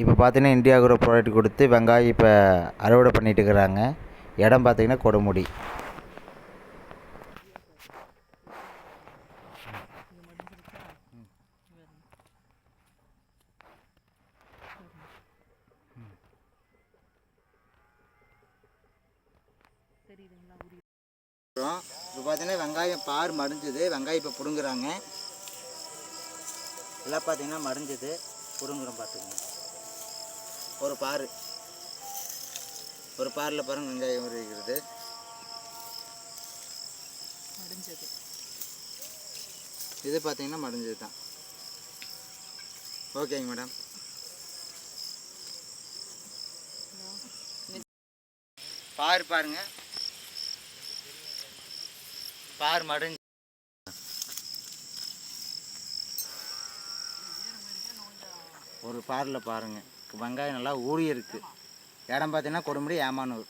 இப்போ பார்த்தீங்கன்னா India group product கொடுத்து வெங்காயம் இப்போ அறுவடை பண்ணிட்டு இருக்கிறாங்க. இடம் பார்த்தீங்கன்னா கொடுமுடி. இப்போ பார்த்தீங்கன்னா வெங்காயம் பார் மடிஞ்சது. வெங்காயம் இப்போ பிடுங்குறாங்க. எல்லாம் பார்த்தீங்கன்னா மடிஞ்சது. பிடுங்குறோம் பார்த்துக்கோங்க. ஒரு பார் ஒரு பாரில் பாருங்க வெங்காயம் இருக்கிறது முடிஞ்சது. இது பார்த்தீங்கன்னா மடிஞ்சது தான். ஓகேங்க மேடம் பார் பாருங்க. பார் மடிஞ்சு. ஒரு பாரில் பாருங்க. வெங்காயம் நல்லா ஊறி இருக்குது இடம் பார்த்தீங்கன்னா கொடுமுடி ஏமானூர்.